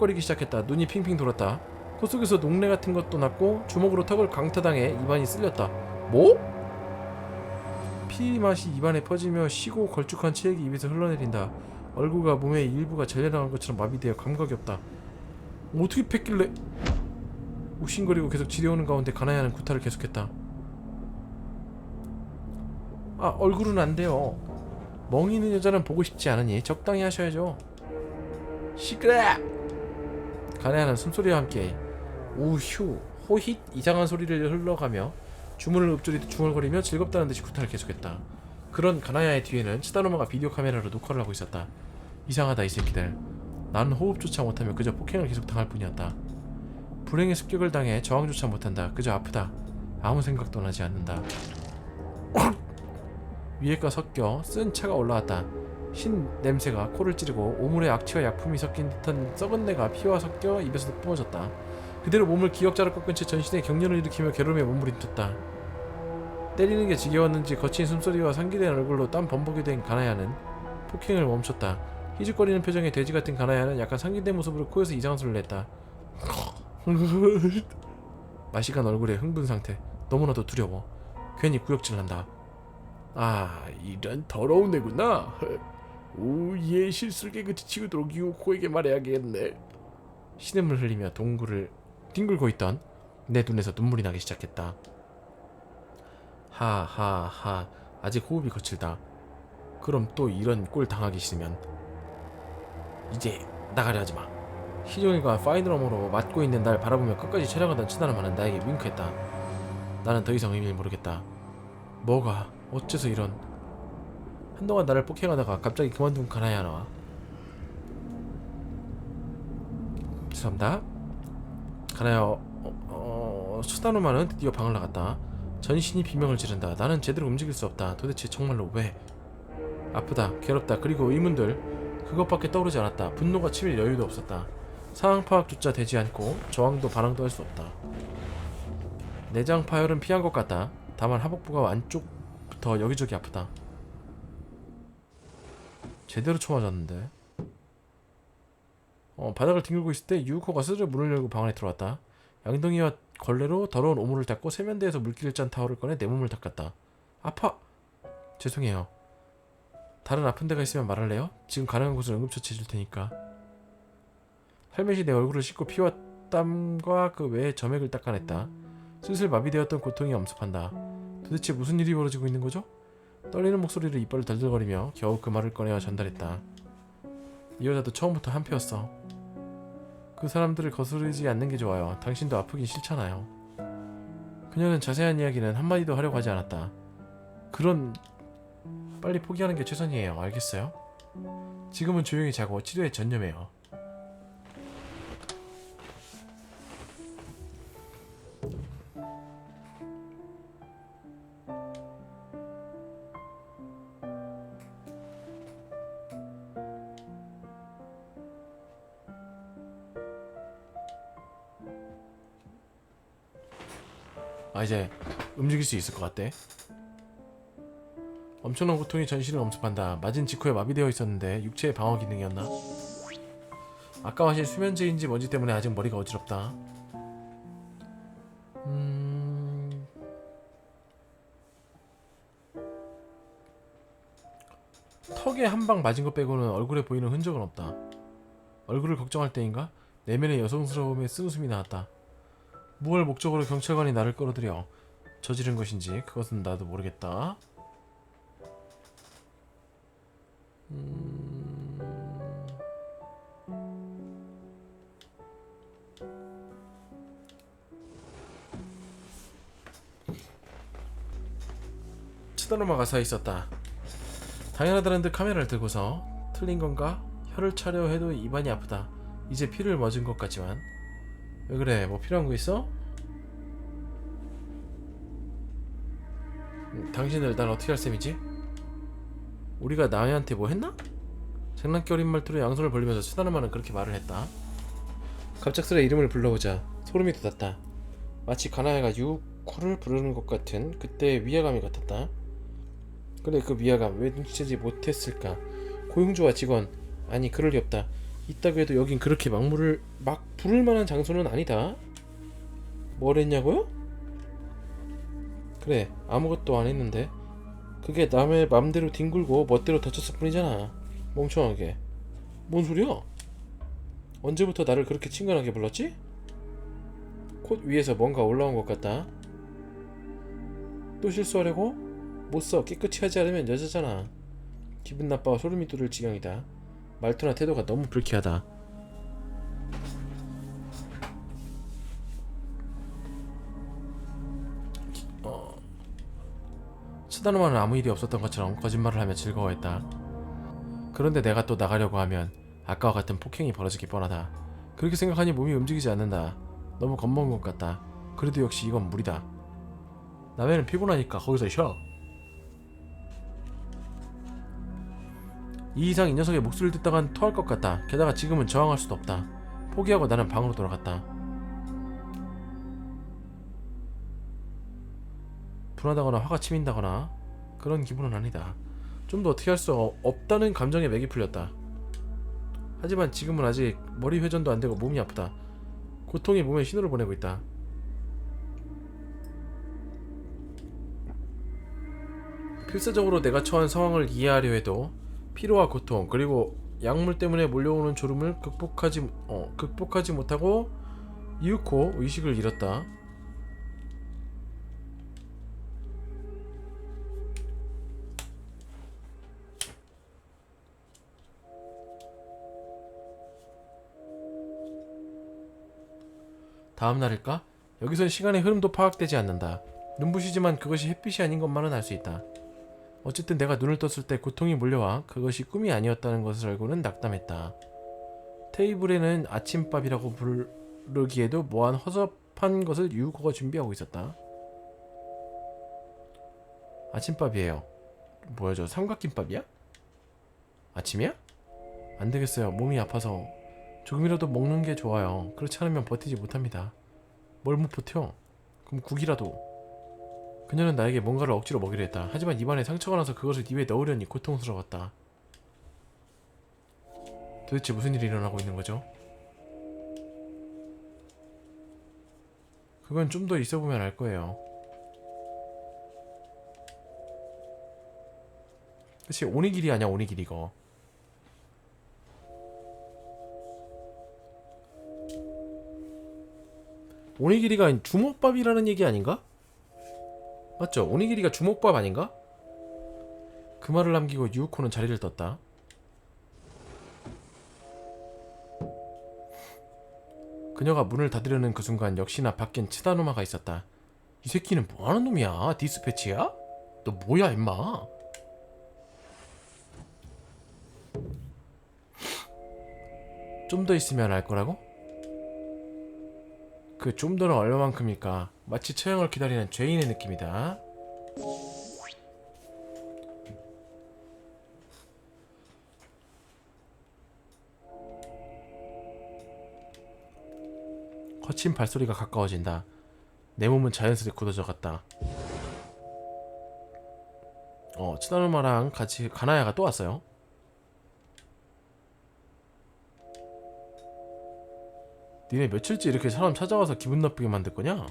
헉헉거리기 시작했다. 눈이 핑핑 돌았다. 코 속에서 녹내 같은 것도 났고 주먹으로 턱을 강타당해 입안이 쓸렸다. 뭐? 피 맛이 입안에 퍼지며 시고 걸쭉한 체액이 입에서 흘러내린다. 얼굴과 몸의 일부가 잘려나간 것처럼 마비되어 감각이 없다. 어떻게 팼길래? 욱신거리고 계속 지려오는 가운데 가나야는 구타를 계속했다. 아 얼굴은 안 돼요. 멍이 있는 여자는 보고 싶지 않으니 적당히 하셔야죠. 시끄러! 가나야는 숨소리와 함께 우휴 호힛 이상한 소리를 흘러가며 주문을 읊조리듯 중얼거리며 즐겁다는 듯이 구타를 계속했다. 그런 가나야의 뒤에는 치다노마가 비디오 카메라로 녹화를 하고 있었다. 이상하다 이 새끼들. 나는 호흡조차 못하며 그저 폭행을 계속 당할 뿐이었다. 불행의 습격을 당해 저항조차 못한다. 그저 아프다. 아무 생각도 나지 않는다. 위에가 섞여 쓴 차가 올라왔다. 흰 냄새가 코를 찌르고 오물에 악취와 약품이 섞인 듯한 썩은 내가 피와 섞여 입에서 뿜어졌다. 그대로 몸을 기역자로 꺾은 채 전신에 경련을 일으키며 괴로움에 몸부림쳤다. 때리는 게 지겨웠는지 거친 숨소리와 상기된 얼굴로 땀 범벅이 된 가나야는 폭행을 멈췄다. 희죽거리는 표정의 돼지 같은 가나야는 약간 상기된 모습으로 코에서 이상한 소리를 냈다. 마시간 얼굴에 흥분 상태. 너무나도 두려워. 괜히 구역질난다. 아 이런 더러운 애구나. 오얘 실술 깨끗이 치우도록 유코에게 말해야겠네. 신음을 흘리며 동굴을 뒹굴고 있던 내 눈에서 눈물이 나기 시작했다. 하하하 아직 호흡이 거칠다. 그럼 또 이런 꼴 당하기 싫으면 이제 나가려 하지 마. 희종이가 파이드럼으로 맞고 있는 날 바라보며 끝까지 촬영하던 치다르마는 나에게 윙크했다. 나는 더 이상 의미를 모르겠다. 뭐가 어째서 이런 한동안 나를 폭행하다가 갑자기 그만둔 가나야 나와. 죄송합니다. 가나야 어, 어, 수다노마는 드디어 방을 나갔다. 전신이 비명을 지른다. 나는 제대로 움직일 수 없다. 도대체 정말로 왜? 아프다, 괴롭다, 그리고 의문들 그것밖에 떠오르지 않았다. 분노가 치밀 여유도 없었다. 상황 파악조차 되지 않고 저항도 반항도 할 수 없다. 내장 파열은 피한 것 같다. 다만 하복부가 안쪽부터 여기저기 아프다. 제대로 쳐 맞았는데. 어, 바닥을 뒹굴고 있을 때 유우코가 스스로 문을 열고 방 안에 들어왔다. 양동이와 걸레로 더러운 오물을 닦고 세면대에서 물기를 짠 타월을 꺼내 내 몸을 닦았다. 아파. 죄송해요. 다른 아픈 데가 있으면 말할래요? 지금 가능한 곳을 응급처치 해줄 테니까. 헬멧이 내 얼굴을 씻고 피와 땀과 그 외의 점액을 닦아냈다. 슬슬 마비되었던 고통이 엄습한다. 도대체 무슨 일이 벌어지고 있는 거죠? 떨리는 목소리로 이빨을 덜덜거리며 겨우 그 말을 꺼내어 전달했다. 이 여자도 처음부터 한패였어. 그 사람들을 거스르지 않는 게 좋아요. 당신도 아프긴 싫잖아요. 그녀는 자세한 이야기는 한마디도 하려고 하지 않았다. 그런 빨리 포기하는 게 최선이에요. 알겠어요? 지금은 조용히 자고 치료에 전념해요. 아 이제 움직일 수 있을 것 같대. 엄청난 고통이 전신을 엄습한다. 맞은 직후에 마비되어 있었는데 육체의 방어 기능이었나? 아까 마신 수면제인지 뭔지 때문에 아직 머리가 어지럽다. 음... 턱에 한 방 맞은 것 빼고는 얼굴에 보이는 흔적은 없다. 얼굴을 걱정할 때인가? 내면의 여성스러움에 쓴웃음이 나왔다. 무얼 목적으로 경찰관이 나를 끌어들여 저지른 것인지 그것은 나도 모르겠다. 치다노마가 서 있었다. 당연하다는 듯 카메라를 들고서 틀린 건가? 혀를 차려 해도 입안이 아프다. 이제 피를 맞은 것 같지만 왜 그래? 뭐 필요한 거 있어? 당신을 난 어떻게 할 셈이지? 우리가 나야한테 뭐 했나? 어린 말투로 양손을 벌리면서 치다노마는 그렇게 말을 했다. 갑작스레 이름을 불러보자 소름이 돋았다. 마치 가나야가 유코를 부르는 것 같은 그때의 위화감이 같았다. 그래 그 위화감 왜 눈치채지 못했을까? 고용주와 직원 아니 그럴 리 없다. 있다고 해도 여긴 그렇게 막물을 막 부를 만한 장소는 아니다. 뭘 했냐고요? 그래 아무것도 안 했는데. 그게 남의 맘대로 뒹굴고 멋대로 다쳤을 뿐이잖아 멍청하게. 뭔 소리야? 언제부터 나를 그렇게 친근하게 불렀지? 콧 위에서 뭔가 올라온 것 같다. 또 실수하려고? 못 써. 깨끗이 하지 않으면 여자잖아. 기분 나빠와 소름이 돋을 지경이다. 말투나 태도가 너무 불쾌하다 치다누마는 아무 일이 없었던 것처럼 거짓말을 하며 즐거워했다 그런데 내가 또 나가려고 하면 아까와 같은 폭행이 벌어지기 뻔하다 그렇게 생각하니 몸이 움직이지 않는다 너무 겁먹은 것 같다 그래도 역시 이건 무리다 남해는 피곤하니까 거기서 쉬어 이 이상 이 녀석의 목소리를 듣다간 토할 것 같다. 게다가 지금은 저항할 수도 없다. 포기하고 나는 방으로 돌아갔다. 분하다거나 화가 치민다거나 그런 기분은 아니다. 좀 더 어떻게 할 수 없다는 감정에 맥이 풀렸다. 하지만 지금은 아직 머리 회전도 안 되고 몸이 아프다. 고통이 몸에 신호를 보내고 있다. 필사적으로 내가 처한 상황을 이해하려 해도 피로와 고통 그리고 약물 때문에 몰려오는 졸음을 극복하지 어, 극복하지 못하고 이윽고 의식을 잃었다. 다음 날일까? 여기선 시간의 흐름도 파악되지 않는다. 눈부시지만 그것이 햇빛이 아닌 것만은 알 수 있다. 어쨌든 내가 눈을 떴을 때 고통이 몰려와 그것이 꿈이 아니었다는 것을 알고는 낙담했다. 테이블에는 아침밥이라고 부르기에도 뭐한 허접한 것을 유코가 준비하고 있었다. 아침밥이에요. 뭐야 저 삼각김밥이야? 아침이야? 안 되겠어요. 몸이 아파서 조금이라도 먹는 게 좋아요. 그렇지 않으면 버티지 못합니다. 뭘 못 버텨? 그럼 국이라도. 그녀는 나에게 뭔가를 억지로 먹이려 했다. 하지만 입안에 상처가 나서 그것을 입에 넣으려니 고통스러웠다. 도대체 무슨 일이 일어나고 있는 거죠? 그건 좀 더 있어 보면 알 거예요. 그치 오니기리 아니야 오니기리 이거. 오니기리가 주먹밥이라는 얘기 아닌가? 맞죠? 오니기리가 주먹밥 아닌가? 그 말을 남기고 유우코는 자리를 떴다. 그녀가 문을 닫으려는 그 순간 역시나 밖엔 치다노마가 있었다. 이 새끼는 뭐하는 놈이야? 디스패치야? 너 뭐야 임마? 좀 더 있으면 알 거라고? 그 좀 더는 얼마만큼일까? 마치 처형을 기다리는 죄인의 느낌이다. 거친 발소리가 가까워진다. 내 몸은 자연스레 굳어져 갔다. 어, 치다누마랑 같이 가나야가 또 왔어요. 니네 며칠째 이렇게 사람 찾아와서 기분 나쁘게 만들 거냐?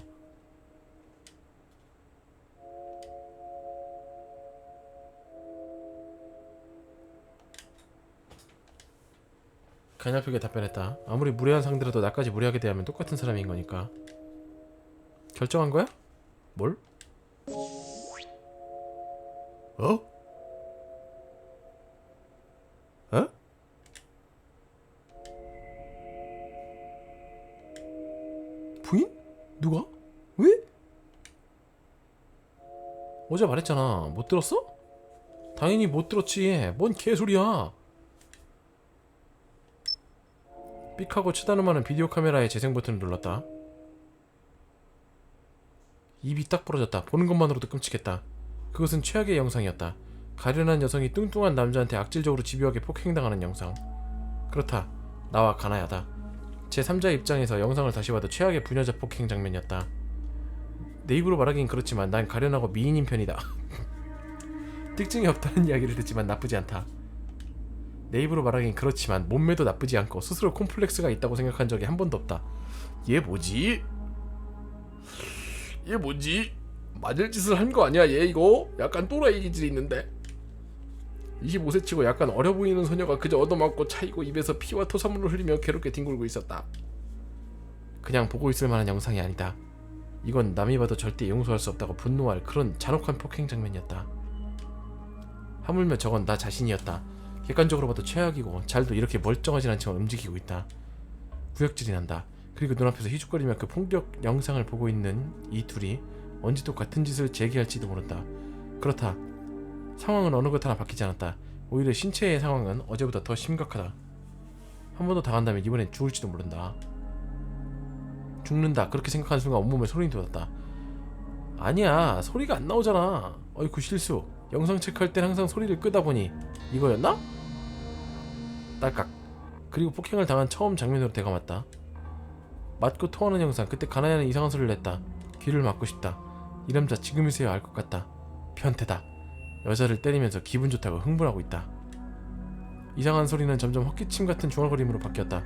가냘프게 답변했다. 아무리 무례한 상대라도 나까지 무례하게 대하면 똑같은 사람인 거니까. 결정한 거야? 뭘? 어? 어? 누가? 왜? 어제 말했잖아. 못 들었어? 당연히 못 들었지. 뭔 개소리야. 삑하고 치다누마는 비디오 카메라의 재생 버튼을 눌렀다. 입이 딱 부러졌다. 보는 것만으로도 끔찍했다. 그것은 최악의 영상이었다. 가련한 여성이 뚱뚱한 남자한테 악질적으로 집요하게 폭행당하는 영상. 그렇다. 나와 가나야다. 제 3자 입장에서 영상을 다시 봐도 최악의 부녀자 폭행 장면이었다. 내 입으로 말하긴 그렇지만 난 가련하고 미인인 편이다. 특징이 없다는 이야기를 듣지만 나쁘지 않다. 내 입으로 말하긴 그렇지만 몸매도 나쁘지 않고 스스로 콤플렉스가 있다고 생각한 적이 한 번도 없다. 얘 뭐지? 얘 뭐지? 맞을 짓을 한 거 아니야 얘 이거? 약간 또라이 기질이 있는데 25세 치고 약간 어려 보이는 소녀가 그저 얻어맞고 차이고 입에서 피와 토사물을 흘리며 괴롭게 뒹굴고 있었다. 그냥 보고 있을 만한 영상이 아니다. 이건 남이 봐도 절대 용서할 수 없다고 분노할 그런 잔혹한 폭행 장면이었다. 하물며 저건 나 자신이었다. 객관적으로 봐도 최악이고 잘도 이렇게 멀쩡하진 않지만 움직이고 있다. 구역질이 난다. 그리고 눈앞에서 희죽거리며 그 폭력 영상을 보고 있는 이 둘이 언제 또 같은 짓을 재개할지도 모른다. 그렇다. 상황은 어느 것 하나 바뀌지 않았다. 오히려 신체의 상황은 어제보다 더 심각하다. 한 번 더 당한다면 이번엔 죽을지도 모른다. 죽는다. 그렇게 생각하는 순간 온몸에 소름이 돋았다. 아니야. 소리가 안 나오잖아. 어이쿠 실수. 영상 체크할 땐 항상 소리를 끄다 보니 이거였나? 딸깍. 그리고 폭행을 당한 처음 장면으로 대감았다. 맞고 토하는 영상. 그때 가나야는 이상한 소리를 냈다. 귀를 막고 싶다. 이 남자 지금이서야 알 것 같다. 변태다. 여자를 때리면서 기분 좋다고 흥분하고 있다. 이상한 소리는 점점 헛기침 같은 중얼거림으로 바뀌었다.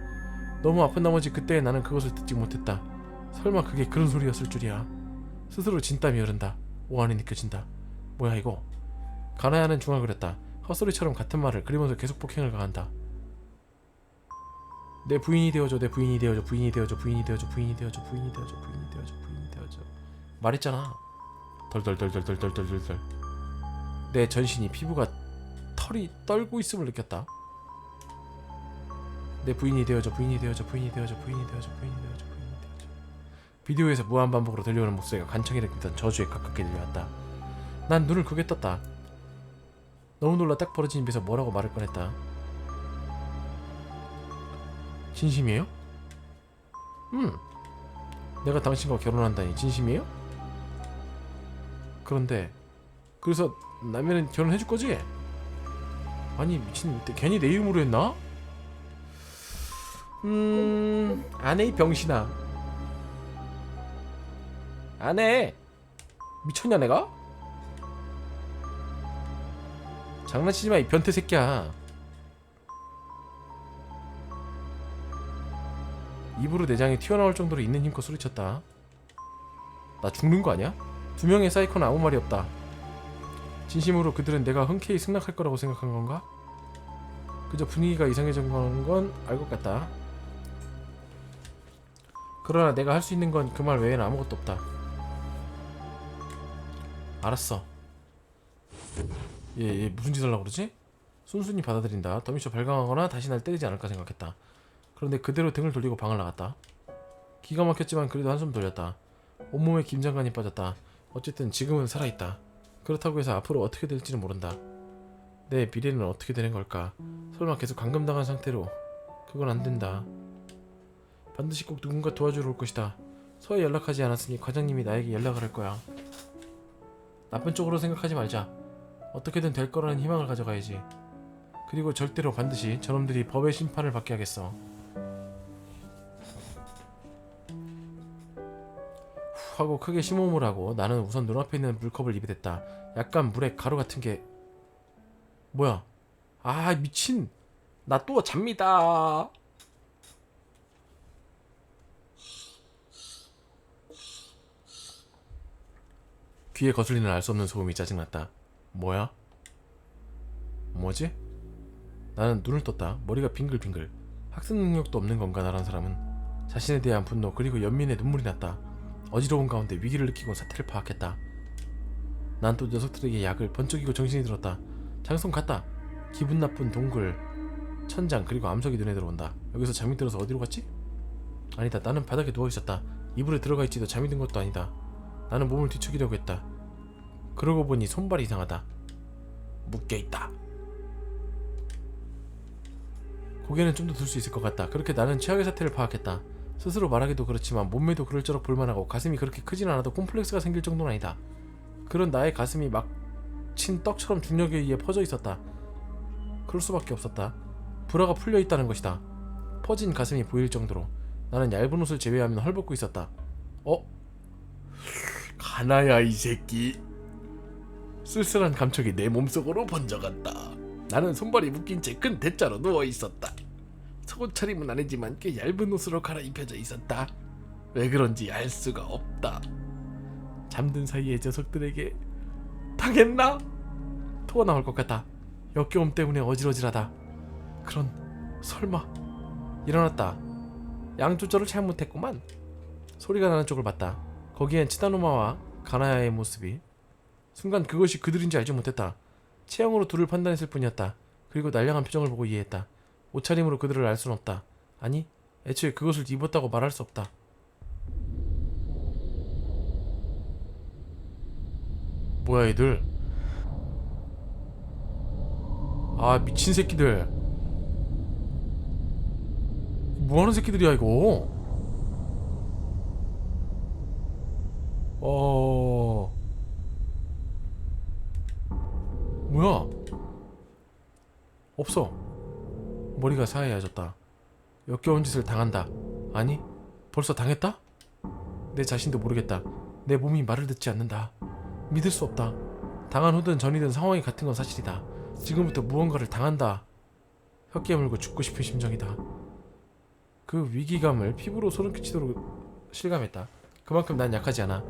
너무 아픈 나머지 그때 나는 그것을 듣지 못했다. 설마 그게 그런 소리였을 줄이야. 스스로 진땀이 흐른다. 오한이 느껴진다. 뭐야 이거? 가나야는 중얼거렸다. 헛소리처럼 같은 말을 그리면서 계속 폭행을 가한다. 내 부인이 되어줘, 내 부인이 되어줘, 부인이 되어줘, 부인이 되어줘, 부인이 되어줘, 부인이 되어줘, 부인이 되어줘, 부인이 되어줘. 말했잖아. 덜덜덜덜덜덜덜덜. 내 전신이 피부가 털이 떨고 있음을 느꼈다. 내 부인이 되어줘, 부인이 되어줘, 부인이 되어줘, 부인이 되어줘, 부인이 되어줘, 부인이 되어줘. 비디오에서 무한 반복으로 들려오는 목소리가 간청이 느끼던 저주에 가깝게 들려왔다. 난 눈을 크게 떴다. 너무 놀라 딱 벌어진 입에서 뭐라고 말을 꺼냈다. 진심이에요? 음. 내가 당신과 결혼한다니 진심이에요? 그런데 그래서 남면은 결혼해줄 거지? 아니 미친 괜히 내 이름으로 했나? 음 안해 이 병신아 안해 미쳤냐 내가? 장난치지 마 이 변태 새끼야 입으로 내장이 튀어나올 정도로 있는 힘껏 소리쳤다 나 죽는 거 아니야? 두 명의 사이코는 아무 말이 없다 진심으로 그들은 내가 흔쾌히 승낙할 거라고 생각한 건가? 그저 분위기가 이상해진 건 알 것 같다. 그러나 내가 할 수 있는 건 그 말 외에는 아무것도 없다. 알았어. 얘, 얘 무슨 짓을 하려고 그러지? 순순히 받아들인다. 더미쇼 발광하거나 다시 날 때리지 않을까 생각했다. 그런데 그대로 등을 돌리고 방을 나갔다. 기가 막혔지만 그래도 한숨 돌렸다. 온몸에 긴장감이 빠졌다. 어쨌든 지금은 살아있다. 그렇다고 해서 앞으로 어떻게 될지는 모른다. 내 미래는 어떻게 되는 걸까? 설마 계속 감금당한 상태로 그건 안 된다. 반드시 꼭 누군가 도와주러 올 것이다. 서에 연락하지 않았으니 과장님이 나에게 연락을 할 거야. 나쁜 쪽으로 생각하지 말자. 어떻게든 될 거라는 희망을 가져가야지. 그리고 절대로 반드시 저놈들이 법의 심판을 받게 하겠어. 하고 크게 심호흡을 하고 나는 우선 눈앞에 있는 물컵을 입에 댔다. 약간 물에 가루 같은 게 뭐야? 아 미친. 나 또 잡니다. 귀에 거슬리는 알 수 없는 소음이 짜증났다. 뭐야? 뭐지? 나는 눈을 떴다. 머리가 빙글빙글. 학습 능력도 없는 건가 나란 사람은 자신에 대한 분노 그리고 연민의 눈물이 났다. 어지러운 가운데 위기를 느끼고 사태를 파악했다. 난 또 녀석들에게 약을 번쩍이고 정신이 들었다. 장성 갔다. 기분 나쁜 동굴, 천장 그리고 암석이 눈에 들어온다. 여기서 잠이 들어서 어디로 갔지? 아니다. 나는 바닥에 누워 있었다. 이불에 들어가 있지도 잠이 든 것도 아니다. 나는 몸을 뒤척이려고 했다. 그러고 보니 손발이 이상하다. 묶여 있다. 고개는 좀 더 들 수 있을 것 같다. 그렇게 나는 최악의 사태를 파악했다. 스스로 말하기도 그렇지만 몸매도 그럴저럭 볼만하고 가슴이 그렇게 크진 않아도 콤플렉스가 생길 정도는 아니다. 그런 나의 가슴이 막 친 떡처럼 중력에 의해 퍼져 있었다. 그럴 수밖에 없었다. 불화가 풀려 있다는 것이다. 퍼진 가슴이 보일 정도로 나는 얇은 옷을 제외하면 헐벗고 있었다. 어? 가나야 이 새끼. 쓸쓸한 감촉이 내 몸속으로 번져간다. 나는 손발이 묶인 채 큰 대자로 누워 있었다. 속옷 차림은 아니지만 꽤 얇은 옷으로 갈아입혀져 있었다. 왜 그런지 알 수가 없다. 잠든 사이에 녀석들에게 당했나? 토가 나올 것 같다. 역겨움 때문에 어지러지하다. 그런 설마 일어났다. 양 조절을 잘못했구만. 소리가 나는 쪽을 봤다. 거기엔 치다노마와 가나야의 모습이 순간 그것이 그들인지 알지 못했다. 체형으로 둘을 판단했을 뿐이었다. 그리고 날량한 표정을 보고 이해했다. 옷차림으로 그들을 알 수는 없다. 아니, 애초에 그것을 입었다고 말할 수 없다. 뭐야 이들? 아 미친 새끼들. 뭐하는 새끼들이야 이거? 어. 뭐야? 없어. 머리가 사해해졌다. 역겨운 짓을 당한다. 아니, 벌써 당했다? 내 자신도 모르겠다. 내 몸이 말을 듣지 않는다. 믿을 수 없다. 당한 후든 전이든 상황이 같은 건 사실이다. 지금부터 무언가를 당한다. 혀 깨물고 죽고 싶은 심정이다. 그 위기감을 피부로 소름 끼치도록 실감했다. 그만큼 난 약하지 않아.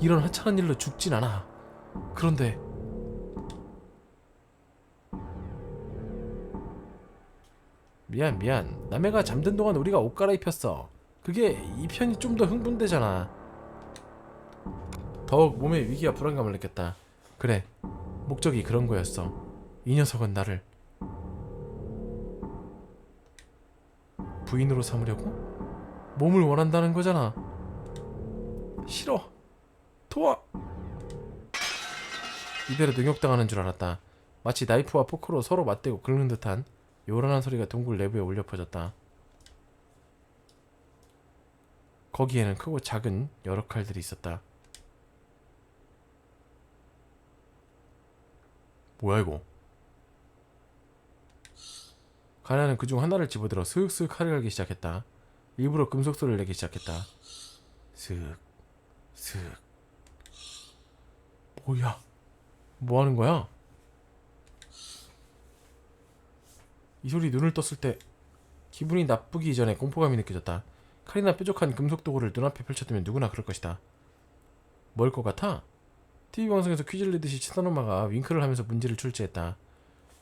이런 하찮은 일로 죽진 않아. 그런데 미안 미안. 남해가 잠든 동안 우리가 옷 갈아입혔어. 그게 이 편이 좀 더 흥분되잖아. 더욱 몸에 위기와 불안감을 느꼈다. 그래 목적이 그런 거였어. 이 녀석은 나를. 부인으로 삼으려고? 몸을 원한다는 거잖아. 싫어. 도와. 이대로 능욕당하는 줄 알았다. 마치 나이프와 포크로 서로 맞대고 긁는 듯한 요란한 소리가 동굴 내부에 울려 퍼졌다. 거기에는 크고 작은 여러 칼들이 있었다. 뭐야 이거? 가나는 그중 하나를 집어들어 스윽스윽 칼을 갈기 시작했다. 일부러 금속 소리를 내기 시작했다. 슥, 슥. 뭐야? 뭐 하는 거야? 이 소리 눈을 떴을 때 기분이 나쁘기 이전에 공포감이 느껴졌다. 칼이나 뾰족한 금속 도구를 눈앞에 펼쳐두면 누구나 그럴 것이다. 뭘 것 같아? TV 방송에서 퀴즈를 내듯이 치다노마가 윙크를 하면서 문제를 출제했다.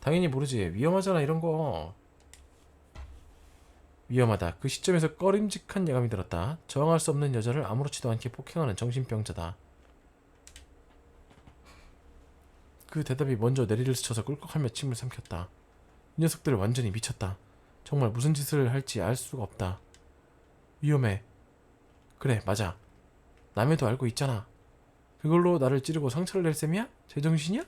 당연히 모르지. 위험하잖아 이런 거. 위험하다. 그 시점에서 꺼림직한 예감이 들었다. 저항할 수 없는 여자를 아무렇지도 않게 폭행하는 정신병자다. 그 대답이 먼저 내리를 스쳐서 꿀꺽하며 침을 삼켰다. 이 녀석들 완전히 미쳤다. 정말 무슨 짓을 할지 알 수가 없다. 위험해. 그래, 맞아. 남해도 알고 있잖아. 그걸로 나를 찌르고 상처를 낼 셈이야? 제정신이야?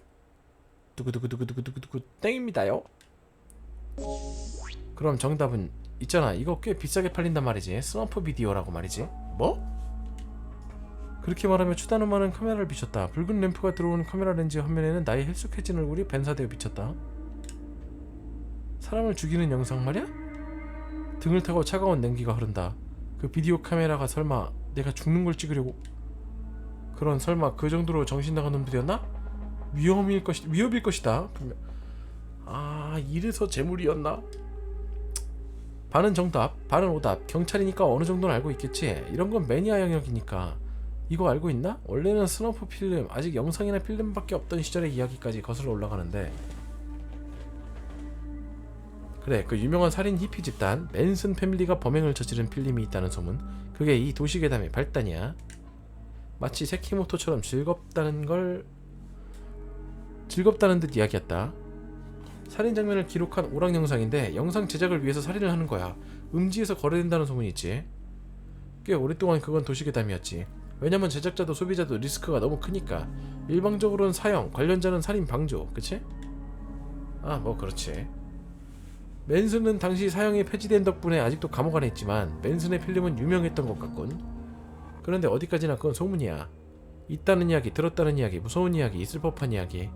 두구두구두구두구두구 땡입니다요. 그럼 정답은 있잖아. 이거 꽤 비싸게 팔린단 말이지. 스너프 비디오라고 말이지. 뭐? 그렇게 말하며 추다누마는 카메라를 비췄다. 붉은 램프가 들어온 카메라 렌즈 화면에는 나의 헬쑥해진 얼굴이 벤사되어 비쳤다. 사람을 죽이는 영상 말이야? 등을 타고 차가운 냉기가 흐른다. 그 비디오 카메라가 설마 내가 죽는 걸 찍으려고 그런 설마 그 정도로 정신 나간 놈들이었나? 위험일 것이 위협일 것이다. 분명. 아 이래서 재물이었나? 반은 정답, 반은 오답. 경찰이니까 어느 정도는 알고 있겠지. 이런 건 매니아 영역이니까. 이거 알고 있나? 원래는 스너프 필름, 아직 영상이나 필름밖에 없던 시절의 이야기까지 거슬러 올라가는데 그래 그 유명한 살인 히피 집단 맨슨 패밀리가 범행을 저지른 필름이 있다는 소문. 그게 이 도시괴담의 발단이야. 마치 세키모토처럼 즐겁다는 걸 즐겁다는 듯 이야기했다. 살인 장면을 기록한 오락 영상인데 영상 제작을 위해서 살인을 하는 거야. 음지에서 거래된다는 소문이 있지. 꽤 오랫동안 그건 도시괴담이었지. 왜냐면 제작자도 소비자도 리스크가 너무 크니까. 일방적으로는 사형 관련자는 살인 방조 그치? 아 뭐 그렇지 맨슨은 당시 사형이 폐지된 덕분에 아직도 감옥 안에 있지만 맨슨의 필름은 유명했던 것 같군. 그런데 어디까지나 그건 소문이야. 있다는 이야기, 들었다는 이야기, 무서운 이야기, 있을 법한 이야기.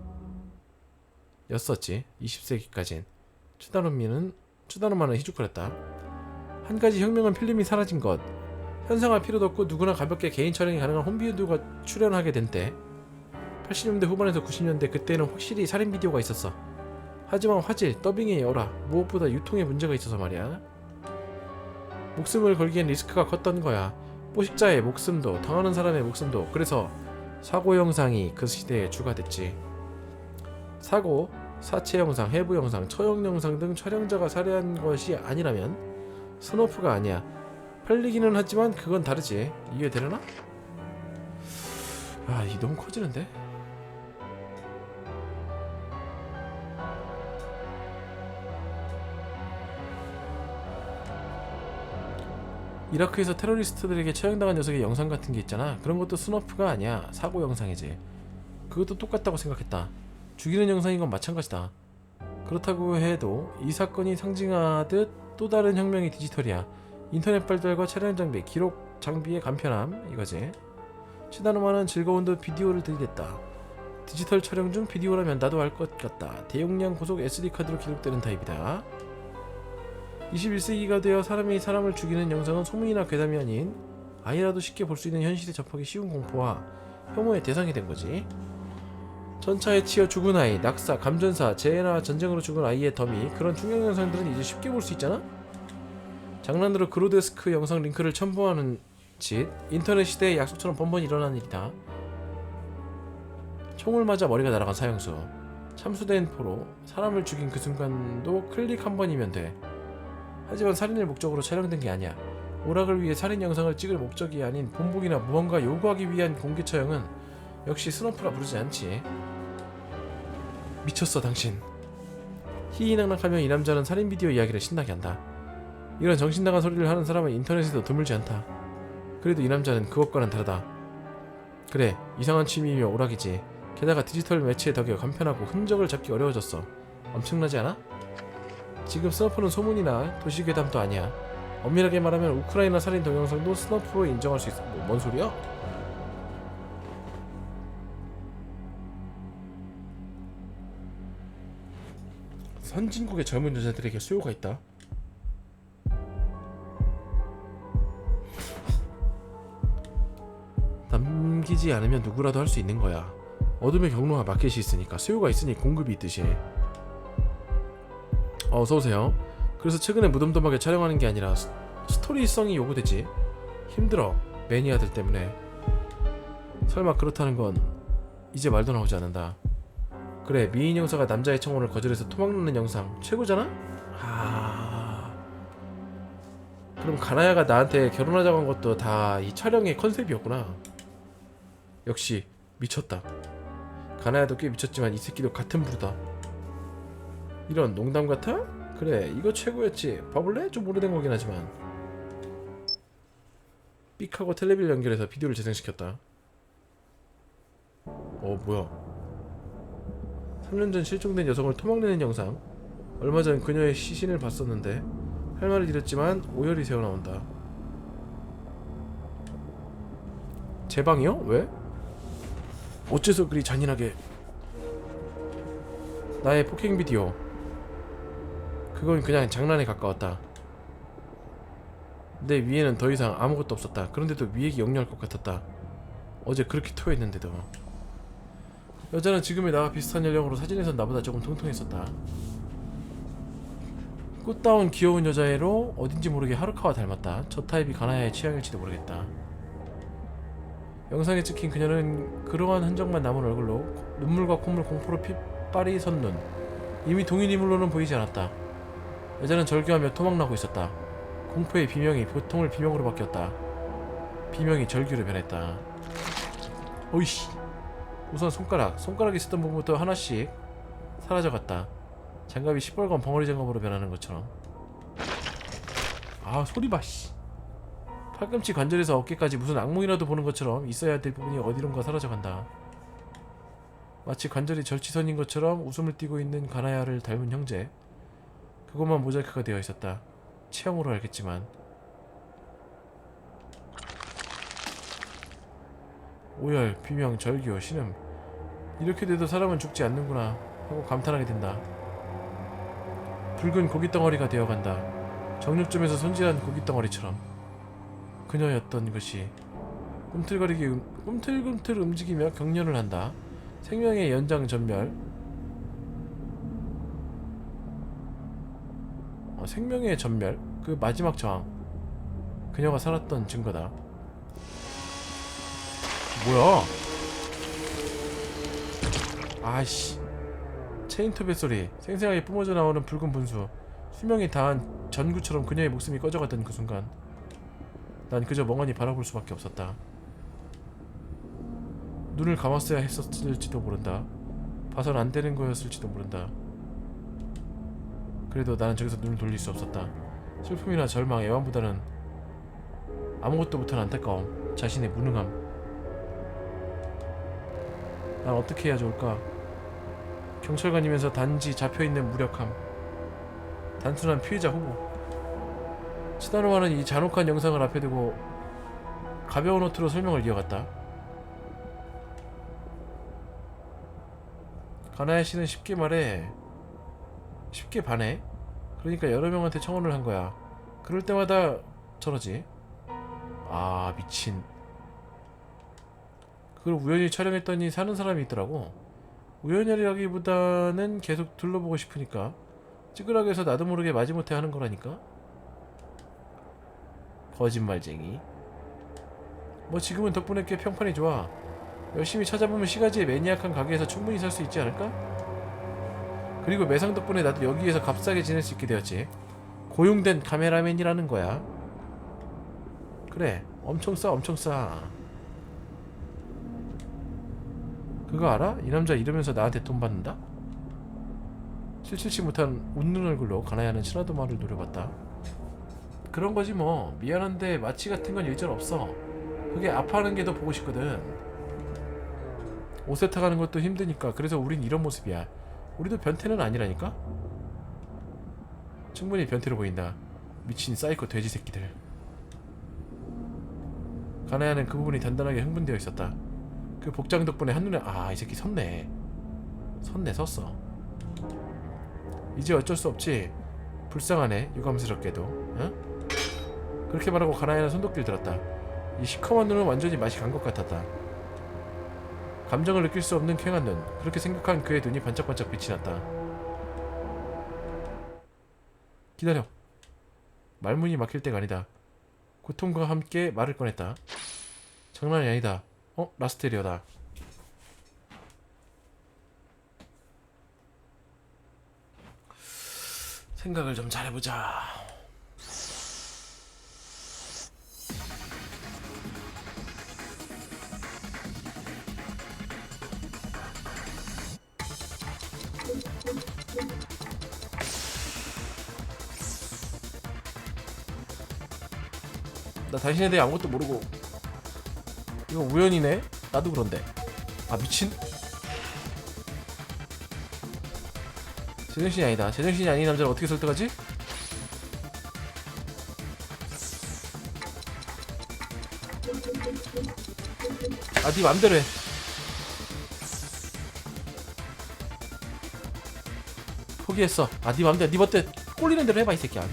였었지. 20세기까진. 추다노미는 추다노마는 희죽거렸다. 한 가지 혁명은 필름이 사라진 것. 현상할 필요도 없고 누구나 가볍게 개인 촬영이 가능한 홈비디오가 출연하게 된 때. 80년대 후반에서 90년대 그때는 확실히 살인 비디오가 있었어. 하지만 화질, 더빙의 열화, 무엇보다 유통에 문제가 있어서 말이야. 목숨을 걸기엔 리스크가 컸던 거야. 포식자의 목숨도 당하는 사람의 목숨도 그래서 사고 영상이 그 시대의 주가 됐지. 사고, 사체 영상, 해부 영상, 처형 영상 등 촬영자가 살해한 것이 아니라면 스노프가 아니야. 팔리기는 하지만 그건 다르지. 이해되려나? 아, 이 너무 커지는데? 이라크에서 테러리스트들에게 처형당한 녀석의 영상 같은 게 있잖아. 그런 것도 스너프가 아니야. 사고 영상이지. 그것도 똑같다고 생각했다. 죽이는 영상인 건 마찬가지다. 그렇다고 해도 이 사건이 상징하듯 또 다른 혁명이 디지털이야. 인터넷 발달과 촬영 장비, 기록 장비의 간편함 이거지. 시다노마는 즐거운 듯 비디오를 들이댔다. 디지털 촬영 중 비디오라면 나도 알 것 같다. 대용량 고속 SD 카드로 기록되는 타입이다. 21세기가 되어 사람이 사람을 죽이는 영상은 소문이나 괴담이 아닌 아이라도 쉽게 볼 수 있는 현실에 접하기 쉬운 공포와 혐오의 대상이 된 거지. 전차에 치여 죽은 아이, 낙사, 감전사, 재해나 전쟁으로 죽은 아이의 더미 그런 충격 영상들은 이제 쉽게 볼 수 있잖아. 장난으로 그로데스크 영상 링크를 첨부하는 짓 인터넷 시대의 약속처럼 번번이 일어나는 일이다. 총을 맞아 머리가 날아간 사형수 참수된 포로 사람을 죽인 그 순간도 클릭 한 번이면 돼. 하지만 살인을 목적으로 촬영된 게 아니야. 오락을 위해 살인 영상을 찍을 목적이 아닌 본보기나 무언가 요구하기 위한 공개 처형은 역시 스너프라 부르지 않지. 미쳤어 당신. 희희낙낙하며 이 남자는 살인 비디오 이야기를 신나게 한다. 이런 정신 나간 소리를 하는 사람은 인터넷에도 드물지 않다. 그래도 이 남자는 그것과는 다르다. 그래 이상한 취미이며 오락이지. 게다가 디지털 매체의 덕에 간편하고 흔적을 잡기 어려워졌어. 엄청나지 않아? 지금 스너프는 소문이나 도시괴담도 아니야. 엄밀하게 말하면 우크라이나 살인 동영상도 스너프로 인정할 수 있어. 뭐, 뭔 소리야? 선진국의 젊은 여자들에게 수요가 있다. 남기지 않으면 누구라도 할 수 있는 거야. 어둠의 경로와 마켓이 있으니까 수요가 있으니 공급이 있듯이. 어, 어서 오세요. 그래서 최근에 무덤덤하게 촬영하는 게 아니라 스, 스토리성이 요구되지. 힘들어. 매니아들 때문에. 설마 그렇다는 건 이제 말도 나오지 않는다. 그래 미인 형사가 남자의 청혼을 거절해서 토막내는 영상 최고잖아? 아 그럼 가나야가 나한테 결혼하자고 한 것도 다 이 촬영의 컨셉이었구나. 역시 미쳤다. 가나야도 꽤 미쳤지만 이 새끼도 같은 부류다. 이런 농담 같아? 그래 이거 최고였지. 봐볼래? 좀 오래된 거긴 하지만. 삑하고 텔레비를 연결해서 비디오를 재생시켰다. 어 뭐야? 3년 전 실종된 여성을 토막내는 영상. 얼마 전 그녀의 시신을 봤었는데 할 말을 잃었지만 오열이 새어 나온다. 제 방이요? 왜? 어째서 그리 잔인하게 나의 폭행 비디오 그건 그냥 장난에 가까웠다. 내 위에는 더 이상 아무것도 없었다. 그런데도 위액이 역류할 것 같았다. 어제 그렇게 토했는데도. 여자는 지금의 나와 비슷한 연령으로 사진에선 나보다 조금 통통했었다. 꽃다운 귀여운 여자애로 어딘지 모르게 하루카와 닮았다. 저 타입이 가나야의 취향일지도 모르겠다. 영상에 찍힌 그녀는 그러한 흔적만 남은 얼굴로 눈물과 콧물 공포로 핏발이 선 눈. 이미 동일 인물로는 보이지 않았다. 여자는 절규하며 토막나고 있었다. 공포의 비명이 보통을 비명으로 바뀌었다. 비명이 절규로 변했다. 어이씨. 우선 손가락, 손가락에 있었던 부분부터 하나씩 사라져갔다. 장갑이 시뻘건 벙어리 장갑으로 변하는 것처럼. 아 소리 봐 씨. 팔꿈치 관절에서 어깨까지 무슨 악몽이라도 보는 것처럼 있어야 될 부분이 어디론가 사라져간다. 마치 관절이 절치선인 것처럼 웃음을 띠고 있는 가나야를 닮은 형제. 그것만 모자이크가 되어 있었다. 체형으로 알겠지만. 오열, 비명, 절규, 신음. 이렇게 돼도 사람은 죽지 않는구나 하고 감탄하게 된다. 붉은 고깃덩어리가 되어간다. 정육점에서 손질한 고깃덩어리처럼. 그녀였던 것이 꿈틀거리기 음, 꿈틀꿈틀 움직이며 경련을 한다. 생명의 연장 전멸. 어, 생명의 전멸 그 마지막 저항. 그녀가 살았던 증거다. 뭐야? 아씨. 체인톱의 소리. 생생하게 뿜어져 나오는 붉은 분수. 수명이 다한 전구처럼 그녀의 목숨이 꺼져갔던 그 순간 난 그저 멍하니 바라볼 수밖에 없었다. 눈을 감았어야 했었을지도 모른다. 봐선 안 되는 거였을지도 모른다 그래도 나는 저기서 눈을 돌릴 수 없었다. 슬픔이나 절망, 애완보다는 아무것도 못한 안타까움 자신의 무능함. 난 어떻게 해야 좋을까? 경찰관이면서 단지 잡혀있는 무력함. 단순한 피해자 후보. 치다노와는 이 잔혹한 영상을 앞에 두고 가벼운 어투로 설명을 이어갔다. 가나야 씨는 쉽게 말해 쉽게 반해. 그러니까 여러 명한테 청혼을 한 거야. 그럴 때마다 저러지. 아 미친. 그걸 우연히 촬영했더니 사는 사람이 있더라고. 우연이라기보다는 계속 둘러보고 싶으니까 찌그러게 해서 나도 모르게 마지못해 하는 거라니까. 거짓말쟁이. 뭐 지금은 덕분에 꽤 평판이 좋아. 열심히 찾아보면 시가지의 매니악한 가게에서 충분히 살 수 있지 않을까? 그리고 매상 덕분에 나도 여기에서 값싸게 지낼 수 있게 되었지. 고용된 카메라맨이라는 거야. 그래 엄청 싸 엄청 싸. 그거 알아? 이 남자 이러면서 나한테 돈 받는다? 실칠치 못한 웃는 얼굴로 가나야는 신라도 말을 노려봤다. 그런 거지 뭐. 미안한데 마취 같은 건 일절 없어. 그게 아파하는 게 더 보고 싶거든. 옷 세탁하는 것도 힘드니까 그래서 우린 이런 모습이야 우리도 변태는 아니라니까? 충분히 변태로 보인다. 미친 사이코 돼지 새끼들. 가나야는 그 부분이 단단하게 흥분되어 있었다. 그 복장 덕분에 한눈에 아 이 새끼 섰네. 섰네 섰어. 이제 어쩔 수 없지. 불쌍하네 유감스럽게도. 응? 그렇게 말하고 가나야는 손도끼를 들었다. 이 시커먼 눈은 완전히 맛이 간 것 같았다 감정을 느낄 수 없는 쾌한 눈 그렇게 생각한 그의 눈이 반짝반짝 빛이 났다. 기다려. 말문이 막힐 때가 아니다. 고통과 함께 말을 꺼냈다. 장난이 아니다. 어? 라스테리어다. 생각을 좀 잘해보자 나 당신에 대해 아무것도 모르고. 이거 우연이네? 나도 그런데. 아 미친? 제정신이 아니다. 제정신이 아닌 남자를 어떻게 설득하지? 아네 맘대로 해. 포기했어. 아네 맘대로 네 멋대 꼴리는 대로 해봐 이 새끼야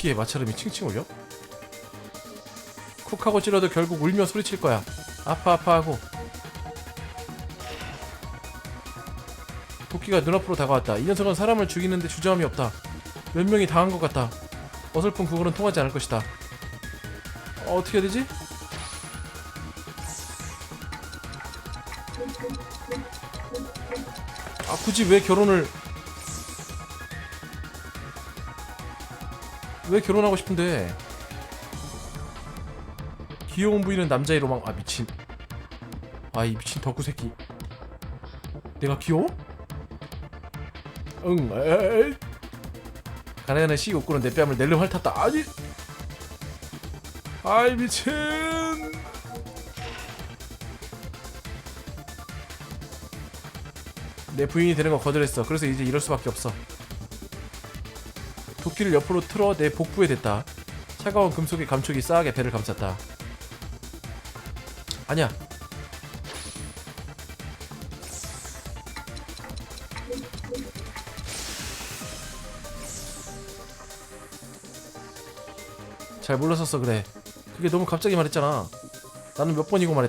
도끼에 마찰음이 칭칭 울려? 쿡하고 찌러도 결국 울며 소리칠 거야. 아파 아파하고. 도끼가 눈앞으로 다가왔다. 이 녀석은 사람을 죽이는데 주저함이 없다. 몇 명이 당한 것 같다. 어설픈 구걸은 통하지 않을 것이다. 어, 어떻게 해야 되지? 아 굳이 왜 결혼을 왜 결혼하고 싶은데? 귀여운 부인은 남자의 로망. 아 미친. 아 이 미친 덕후 새끼. 내가 귀여워? 응. 에이. 가나야는 씨 웃고는 내 뺨을 낼름 핥았다. 아니. 아이 미친. 내 부인이 되는 거 거절했어. 그래서 이제 이럴 수밖에 없어. 도끼를 옆으로 틀어 내 복부에 댔다. 차가운 금속의 감촉이 싸하게 배를 감쌌다. 아니야. 잘 몰랐었어 그래. 그게 너무 갑자기 말했잖아. 나는 몇 번이고 말했.